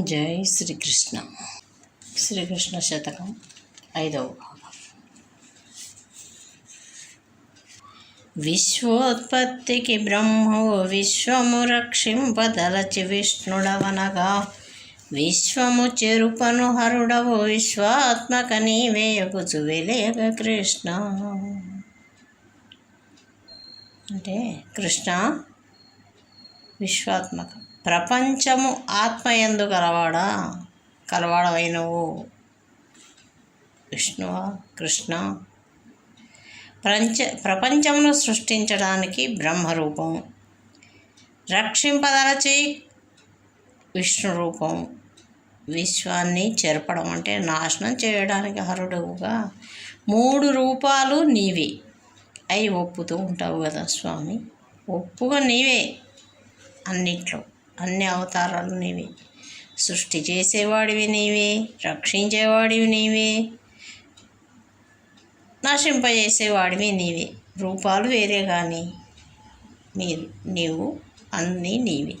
జై శ్రీకృష్ణ. శ్రీకృష్ణ శతకం ఐదవ భాగం. విశ్వోత్పత్తికి బ్రహ్మవు విశ్వము రక్షింపదలచి విష్ణుడవనగా. విశ్వము చెరుపను హరుడవు విశ్వాత్మక నీవేయగుచు వెలేగ కృష్ణ. అంటే కృష్ణ విశ్వాత్మకం. ప్రపంచము ఆత్మయందు కలవాడా కలవాడవైనవు విష్ణువ కృష్ణ. ప్రపంచ ప్రపంచమును సృష్టించడానికి బ్రహ్మరూపం. రక్షింపదలచి విష్ణు రూపం విశ్వాన్ని చెరపడం అంటే నాశనం చేయడానికి హరుడుగా మూడు రూపాలు నీవే. అయి ఒప్పుతూ ఉంటావు కదా స్వామి. ఒప్పుగా నీవే అన్నిట్లో. అన్ని అవతారాలు నీవే. సృష్టి చేసేవాడివి నీవే రక్షించేవాడివి నీవే నశింపజేసేవాడివి నీవే. రూపాలు వేరే కానీ మీరు నీవు అన్నీ నీవే.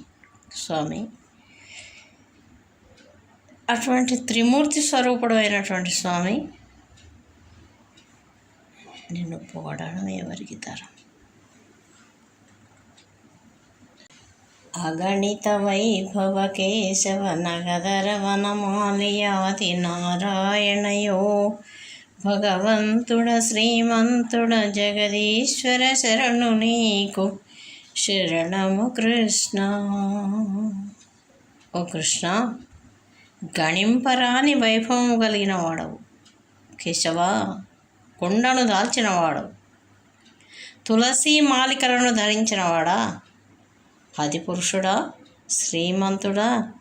స్వామి అటువంటి త్రిమూర్తి స్వరూపుడు అయినటువంటి స్వామి నిన్ను పొగడడం ఎవరికి తరం? అగణిత వైభవ కేశవ నగదర వనమాలియాతి నారాయణయో భగవంతుడ శ్రీమంతుడ జగదీశ్వర శరణు నీకు శరణము కృష్ణ ఓ కృష్ణ గణింపరాని వైభవం కలిగిన వాడవు కేశవ కొండను దాల్చినవాడు. తులసి మాలికలను ధరించినవాడా? ఆది పురుషుడా శ్రీమంతుడా?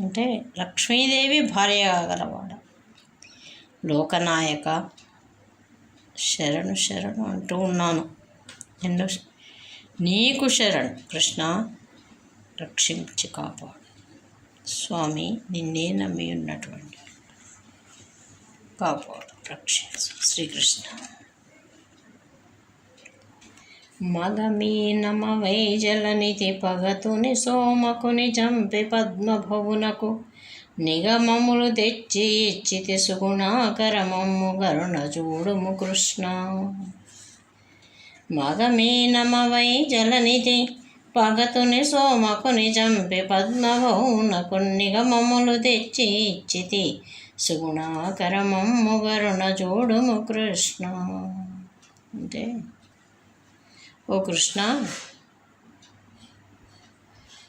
అంటే లక్ష్మీదేవి భార్య కాగలవాడు లోకనాయక. శరణు శరణు అంటూ ఉన్నాను. ఎన్నో నీకు శరణు కృష్ణ రక్షించి కాపాడు. స్వామి నిన్నే నమ్మి ఉన్నటువంటి కాపాడు రక్షించు శ్రీకృష్ణ. మగమీనమవై జలనిధి పగతుని సోమకుని చంపి పద్మభవునకు నిగమములు తెచ్చి ఇచ్చి సుగుణాకరమమ్ము గరుణ చూడుము కృష్ణ. మగమీనమవై జలనిధి పగతుని సోమకుని చంపి పద్మభవునకు నిగమములు తెచ్చి ఇచ్చితి సుగుణాకరమమ్ము గరుణ చూడుము కృష్ణ. అంటే ఓ కృష్ణ.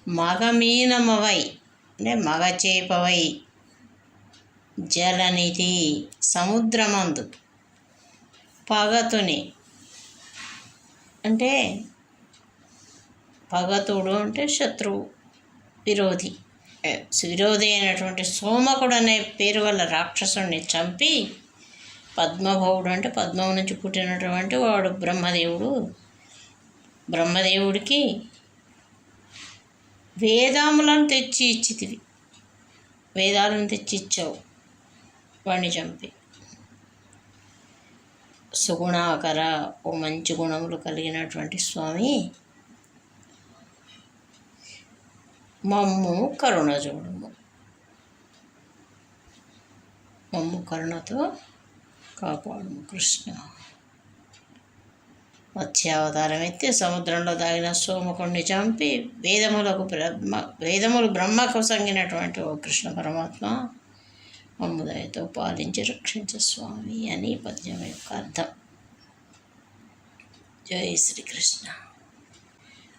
మగమీనమవై అంటే మగచేపవై జలనిధి సముద్రమందు పగతుని అంటే పగతుడు అంటే శత్రువు విరోధి. విరోధి అయినటువంటి సోమకుడు అనే పేరు వల్ల రాక్షసుడిని చంపి పద్మభవుడు అంటే పద్మం నుంచి పుట్టినటువంటి వాడు బ్రహ్మదేవుడు. బ్రహ్మదేవుడికి వేదాములను తెచ్చి ఇచ్చితివి. వేదాలను తెచ్చి ఇచ్చావు. వాణ్ణి చంపి. సుగుణాకర ఓ మంచి గుణములు కలిగినటువంటి స్వామి మమ్ము కరుణ చూడము. మమ్ము కరుణతో కాపాడము కృష్ణ. మత్స్యావతారం ఎత్తి సముద్రంలో దాగిన సోమకుణ్ణి చంపి వేదములకు బ్రహ్మ వేదములు బ్రహ్మకు సంగినటువంటి ఓ కృష్ణ పరమాత్మ మమ్ముదయతో పాలించి రక్షించ స్వామి అని పద్యం యొక్క అర్థం. జై శ్రీకృష్ణ.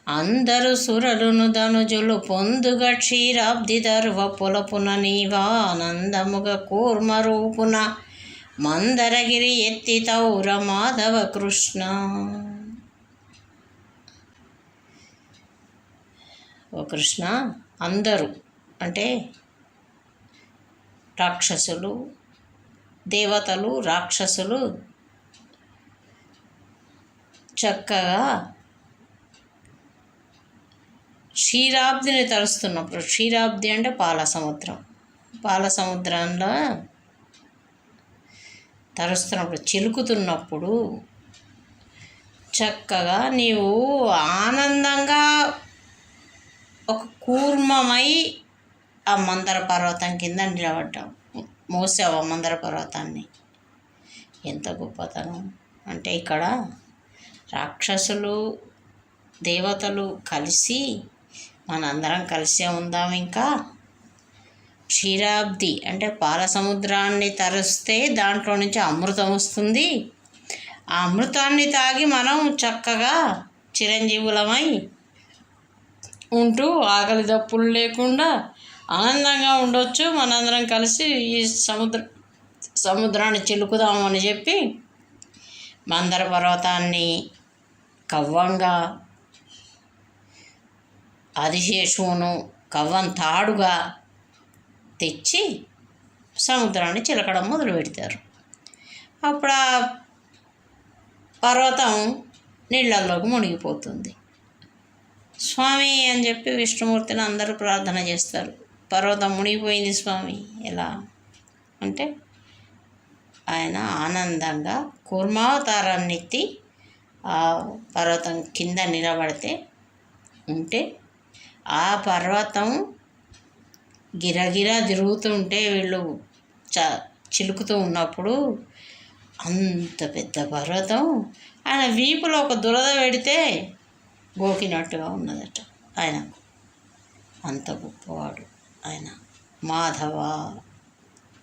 అందరు సురలును ధనుజులు పొందుగ క్షీరాబ్ది దర్వ పొలపున నీవానందముగ కూర్మ రూపున మందరగిరి ఎత్తి తౌర మాధవ కృష్ణ. ఓ కృష్ణ అందరూ అంటే రాక్షసులు దేవతలు రాక్షసులు చక్కగా క్షీరాబ్దిని తరుస్తున్నప్పుడు క్షీరాబ్ది అంటే పాల సముద్రం. పాల సముద్రంలో తరుస్తున్నప్పుడు చిలుకుతున్నప్పుడు చక్కగా నీవు ఆనందంగా ఒక కూర్మమై ఆ మందర పర్వతం కింద నిలబడ్డావు మోసావు ఆ మందర పర్వతాన్ని. ఎంత గొప్పతనం. అంటే ఇక్కడ రాక్షసులు దేవతలు కలిసి మనందరం కలిసే ఉందాం ఇంకా. క్షీరాబ్ది అంటే పాల సముద్రాన్ని తరిస్తే దాంట్లో నుంచి అమృతం వస్తుంది. ఆ అమృతాన్ని తాగి మనం చక్కగా చిరంజీవులమై ఉంటూ ఆకలి దప్పులు లేకుండా ఆనందంగా ఉండొచ్చు. మనందరం కలిసి ఈ సముద్ర సముద్రాన్ని చిలుకుదామని చెప్పి మందర పర్వతాన్ని కవ్వంగా ఆదిశేషువును కవ్వం తాడుగా తెచ్చి సముద్రాన్ని చిలకడం మొదలు పెడతారు. అప్పుడు ఆ పర్వతం నీళ్ళల్లోకి మునిగిపోతుంది. స్వామి అని చెప్పి విష్ణుమూర్తిని అందరూ ప్రార్థన చేస్తారు. పర్వతం మునిగిపోయింది స్వామి. ఎలా? అంటే ఆయన ఆనందంగా కూర్మావతారాన్ని ఎత్తి ఆ పర్వతం కింద నిలబడితే ఉంటే ఆ పర్వతం గిరగిరా తిరుగుతుంటే వీళ్ళు చ చిలుకుతూ ఉన్నప్పుడు అంత పెద్ద పర్వతం. ఆయన వీపులో ఒక దురద పెడితే గోకినట్టుగా ఉన్నదట. ఆయన అంత గొప్పవాడు. ఆయన మాధవ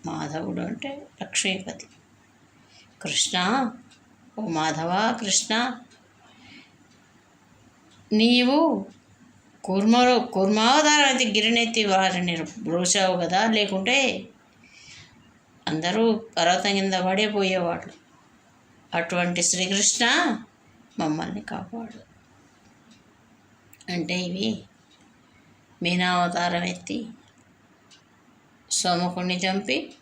మాధవుడు అంటే లక్ష్మీపతి. కృష్ణ ఓ మాధవ కృష్ణ నీవు కుర్మలో కుర్మావతారానికి గిరినెత్తి వారిని బ్రోసావు కదా? లేకుంటే అందరూ పర్వతం కింద పడిపోయేవాళ్ళు. అటువంటి శ్రీకృష్ణ మమ్మల్ని కాపాడు. అంటే ఇవి. మీనావతారం ఎత్తి సోమకుణ్ణి చంపి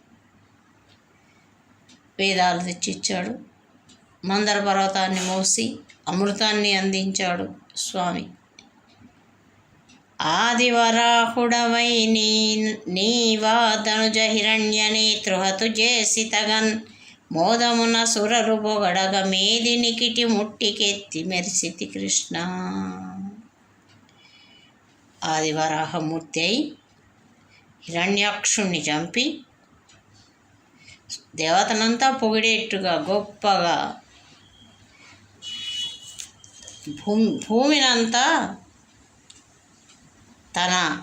వేదాలు తెచ్చిచ్చాడు మందర పర్వతాన్ని మోసి అమృతాన్ని అందించాడు స్వామి. ఆదివరాహుడవై నీ నీవాదనుజ హిరణ్య నేతృహతు చేసి తగన్ మోదమున సురరు పొగడగ మేది నికిటి ముట్టికెత్తి మెరిసితి కృష్ణ. ఆదివరాహమూర్తి అయి హిరణ్యాక్షుణ్ణి చంపి దేవతనంతా పొగిడేట్టుగా గొప్పగా భూమి భూమినంతా తన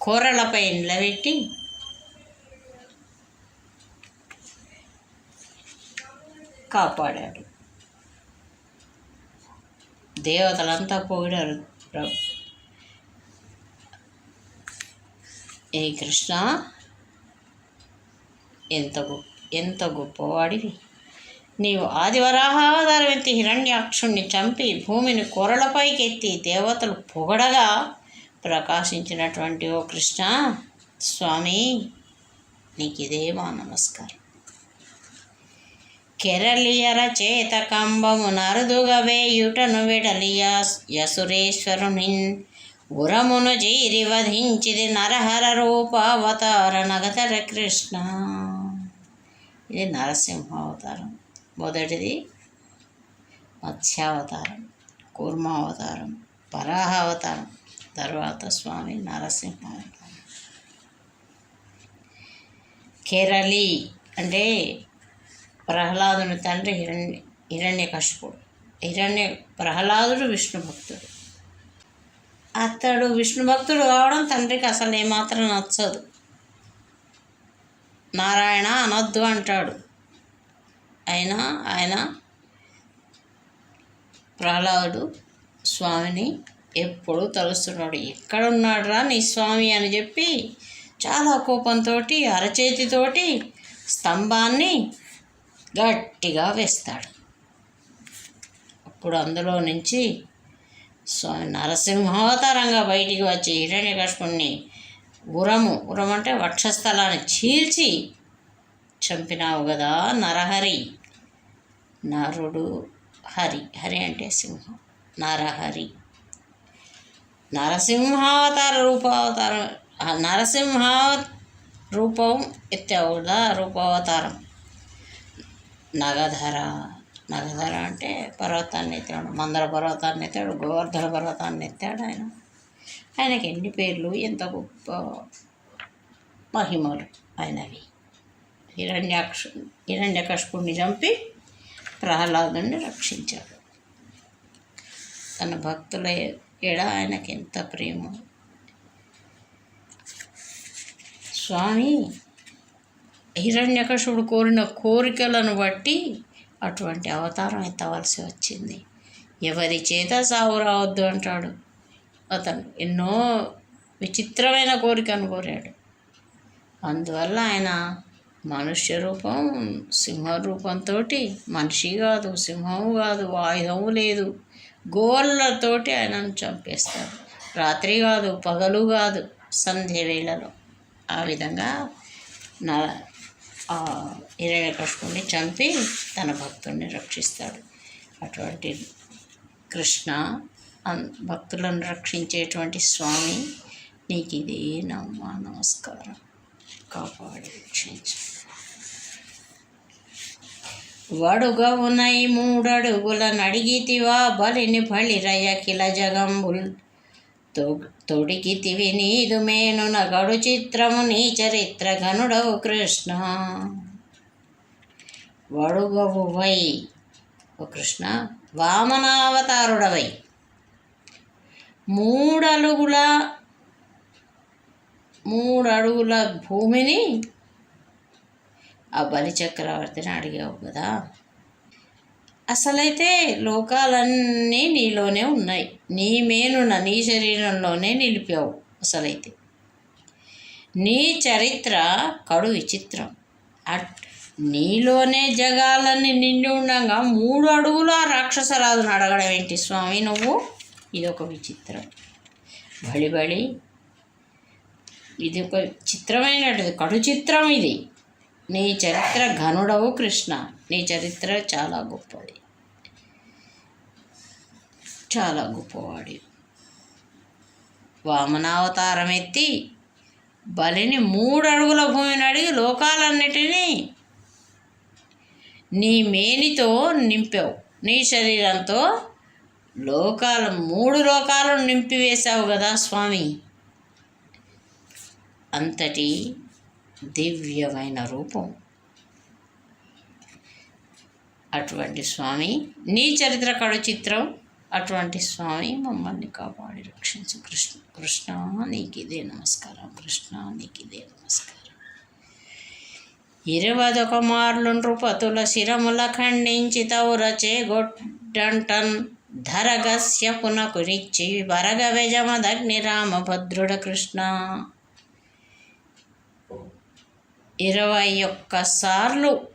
కూరలపై నిలబెట్టి కాపాడాడు. దేవతలంతా పొగిడారు. ప్రభు ఏ కృష్ణ ఎంత గొప్ప ఎంత గొప్పవాడివి. నీవు ఆదివరాహావతారం ఎత్తి హిరణ్యాక్షుణ్ణి చంపి భూమిని కొరలపైకి ఎత్తి దేవతలు పొగడగా ప్రకాశించినటువంటి ఓ కృష్ణ స్వామి నీకు ఇదే మా నమస్కారం. కెరలియర చేత కంబము నరుదుగా వేయుటను విడలియ యసురేశ్వరుని ఉరమును జీరి వధించిది నరహర రూపావతార నగతర కృష్ణ. ఇది నరసింహావతారం. మొదటిది మత్స్యావతారం కూర్మావతారం పరాహావతారం తర్వాత స్వామి నరసింహావతారం. కేరళి అంటే ప్రహ్లాదుని తండ్రి హిరణ్య హిరణ్యకశిపుడు. హిరణ్య ప్రహ్లాదుడు విష్ణు భక్తుడు. అతడు విష్ణు భక్తుడు కావడం తండ్రికి అసలు ఏమాత్రం నచ్చదు. నారాయణ అనొద్దు అంటాడు. అయినా ఆయన ప్రహ్లాదుడు స్వామిని ఎప్పుడు తలుస్తున్నాడు. ఎక్కడున్నాడురా నీ స్వామి అని చెప్పి చాలా కోపంతో అరచేతితోటి స్తంభాన్ని గట్టిగా వేస్తాడు. అప్పుడు అందులో నుంచి స్వామి నరసింహావతారంగా బయటికి వచ్చి హిరణ్యకశిపుణ్ణి ఉరము ఉరం అంటే వక్షస్థలాన్ని చీల్చి చంపినావు కదా నరహరి. నరుడు హరి హరి అంటే సింహం నరహరి. నరసింహావతార రూపావతారం నరసింహ రూపం ఎత్తావు కదా రూపావతారం? నగధర. నగధర అంటే పర్వతాన్ని ఎత్తాడు మందర పర్వతాన్ని ఎత్తాడు గోవర్ధన పర్వతాన్ని ఎత్తాడు ఆయన. ఆయనకి ఎన్ని పేర్లు ఎంత గొప్ప మహిమలు ఆయనవి. హిరణ్యాక్ష హిరణ్యకష్పుణ్ణి చంపి ప్రహ్లాదుని రక్షించాడు. తన భక్తుల ఎడ ఆయనకి ఎంత ప్రేమ. స్వామి హిరణ్యకశుడు కోరిన కోరికలను బట్టి అటువంటి అవతారం ఎత్తవలసి వచ్చింది. ఎవరి చేత సాగు రావద్దు అంటాడు. అతను ఎన్నో విచిత్రమైన కోరికను కోరాడు. అందువల్ల ఆయన మనుష్య రూపం సింహ రూపంతో మనిషి కాదు సింహము కాదు ఆయుధము లేదు. గోళ్ళతోటి ఆయనను చంపేస్తాడు. రాత్రి కాదు పగలు కాదు సంధ్య వేళలో ఆ విధంగా నా హిరణ్యకశిపుణ్ణి చంపి తన భక్తుడిని రక్షిస్తాడు. అటువంటి కృష్ణ అన్- భక్తులను రక్షించేటువంటి స్వామి నీకు ఇది నమ్మ నమస్కారం. కాపాడి రక్షించు వడుగవునై మూడడుగుల నడిగితివా బలిని బలిరయ్య కిల జగంబుల్ తొడిగితివి నీదు మేను నగడు చిత్రము నీ చరిత్ర గనుడవు కృష్ణ. వడుగవు వై ఓ కృష్ణ వామనావతారుడవై. మూడలుగుల మూడు అడుగుల భూమిని ఆ బలిచక్రవర్తిని అడిగావు కదా. అసలైతే లోకాలన్నీ నీలోనే ఉన్నాయి. నీ మేలున నీ శరీరంలోనే నిలిపావు అసలైతే. నీ చరిత్ర కడు విచిత్రం. అట్ నీలోనే జగాలన్నీ నిండి ఉండగా మూడు అడుగుల రాక్షసరాజును అడగడం ఏంటి స్వామి నువ్వు? ఇది ఒక విచిత్రం. బలి బలి ఇది ఒక చిత్రమైనది కడు చిత్రం ఇది. నీ చరిత్ర ఘనుడవు కృష్ణ. నీ చరిత్ర చాలా గొప్పది. చాలా గొప్పవాడి. వామనావతారం ఎత్తి బలిని మూడు అడుగుల భూమిని అడిగి లోకాలన్నిటినీ నీ మేనితో నింపావు. నీ శరీరంతో లోకాల మూడు లోకాలను నింపివేశావు కదా స్వామి. అంతటి దివ్యమైన రూపం. అటువంటి స్వామి. నీ చరిత్ర కడు చిత్రం అటువంటి స్వామి మమ్మల్ని కాపాడి రక్షించు. కృష్ణ కృష్ణ నీకిదే నమస్కారం. కృష్ణ నీకిదే నమస్కారం. ఇరవదొక మార్లు నృపతుల శిరముల ఖండించి తౌరచే గొడ్డంటన్ ధరగస్య పునకురిచ్చి వరగ వెజమదగ్ని రామభద్రుడ కృష్ణ. ఇరవై ఒక్క సార్లు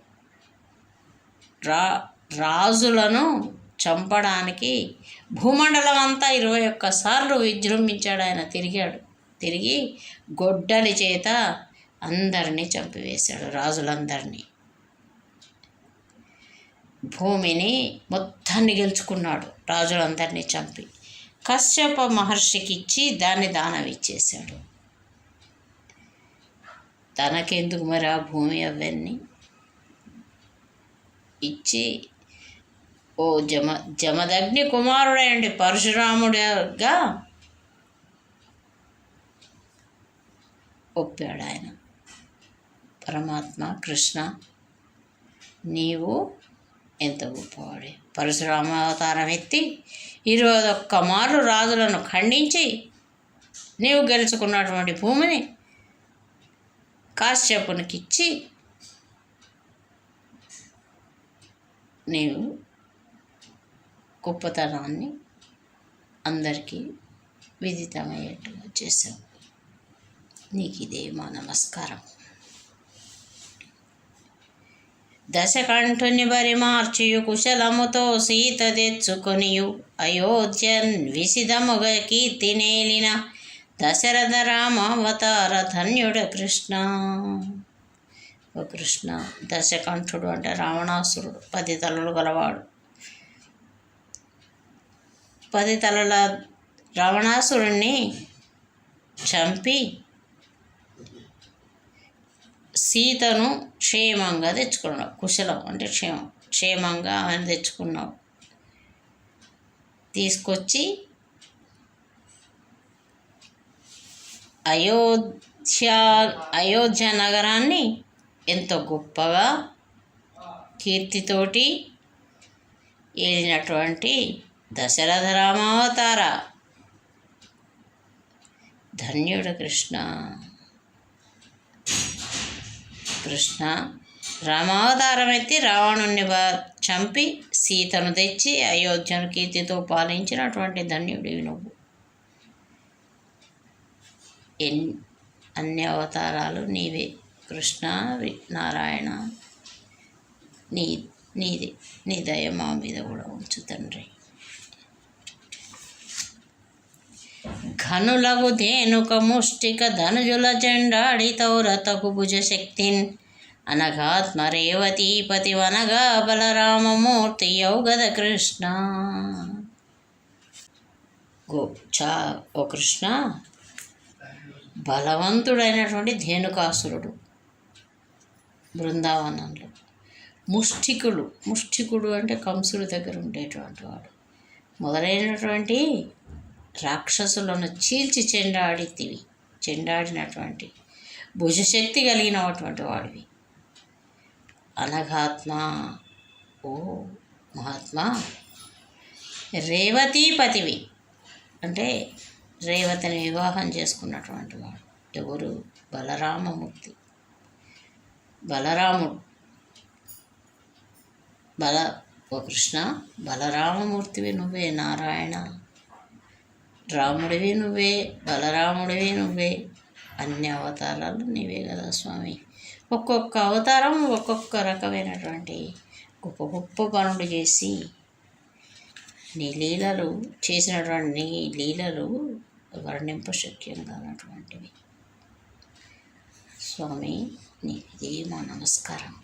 రా రాజులను చంపడానికి భూమండలం అంతా ఇరవై ఒక్కసార్లు విజృంభించాడు ఆయన. తిరిగాడు. తిరిగి గొడ్డలి చేత అందరినీ చంపివేశాడు రాజులందరినీ. భూమిని మొత్తాన్ని గెలుచుకున్నాడు రాజులందరినీ చంపి. కశ్యప మహర్షికి ఇచ్చి దాన్ని దానం ఇచ్చేశాడు తనకెందుకు మరి ఆ భూమి అవన్నీ? ఇచ్చి ఓ జమ జమదగ్ని కుమారుడైండి పరశురాముడిగా ఒప్పాడు ఆయన. పరమాత్మ కృష్ణ నీవు ఎంత గొప్పవాడి. పరశురామావతారం ఎత్తి ఇరవై ఒక్క మార్లు రాజులను ఖండించి నీవు గెలుచుకున్నటువంటి భూమిని కాశ్యపునికిచ్చి నీవు గొప్పతనాన్ని అందరికీ విదితమయ్యేట్టుగా చేశావు. నీకు ఇదే మా నమస్కారం. దశకంఠుని బరి మార్చియు కుశలముతో సీత తెచ్చుకొనియు అయోధ్యన్ విసిదముగ కీర్తినేలిన దశరథ రామావతార ధన్యుడ కృష్ణ. ఓ కృష్ణ దశకంఠుడు అంటే రావణాసురుడు పది తలలు గలవాడు. పది తలల రావణాసురుణ్ణి చంపి సీతను క్షేమంగా తెచ్చుకున్నావు. కుశలం అంటే క్షేమం. క్షేమంగా అని తెచ్చుకున్నావు. తీసుకొచ్చి అయోధ్య అయోధ్య నగరాన్ని ఎంతో గొప్పగా కీర్తితోటి ఏలినటువంటి దశరథ రామావతార. ధన్యుడు కృష్ణ. కృష్ణ రామావతారం రావణుణ్ణి బా- చంపి సీతను తెచ్చి అయోధ్యను కీర్తితో పాలించినటువంటి ధన్యుడివి నువ్వు. ఎన్ అన్ని అవతారాలు నీవే. కృష్ణ నారాయణ నీ నీది నీ దయ మా మీద కూడా ఉంచు తండ్రి. ఘనులగు ధేనుక ముష్టిక ధనుజుల జెండాడి తౌరతకు భుజ శక్తిన్. అనఘాత్మ రేవతీపతి వనగా బలరామమూర్తి యౌగద కృష్ణ. గో చా ఓ కృష్ణ. బలవంతుడైనటువంటి ధేనుకాసురుడు బృందావనంలో. ముష్టికుడు ముష్టికుడు అంటే కంసుడి దగ్గర ఉండేటువంటి వాడు. మొదలైనటువంటి రాక్షసులను చీల్చి చెండాడితివి చెండాడినటువంటి భుజశక్తి కలిగినటువంటి వాడివి. అనఘాత్మ ఓ మహాత్మా రేవతీపతివి. అంటే రేవతిని వివాహం చేసుకున్నటువంటి వాడు. ఎవరు? బలరామమూర్తి. బలరాముడు. బల ఓ కృష్ణ బలరామమూర్తివి నువ్వే నారాయణ. రాముడివి నువ్వే బలరాముడివి నువ్వే. అన్ని అవతారాలు నీవే కదా స్వామి. ఒక్కొక్క అవతారం ఒక్కొక్క రకమైనటువంటి గొప్ప గొప్ప పనులు చేసి నీ లీలలు చేసినటువంటి నీ లీలలు వర్ణింపశక్యం కానటువంటివి. స్వామి నీది మా నమస్కారం.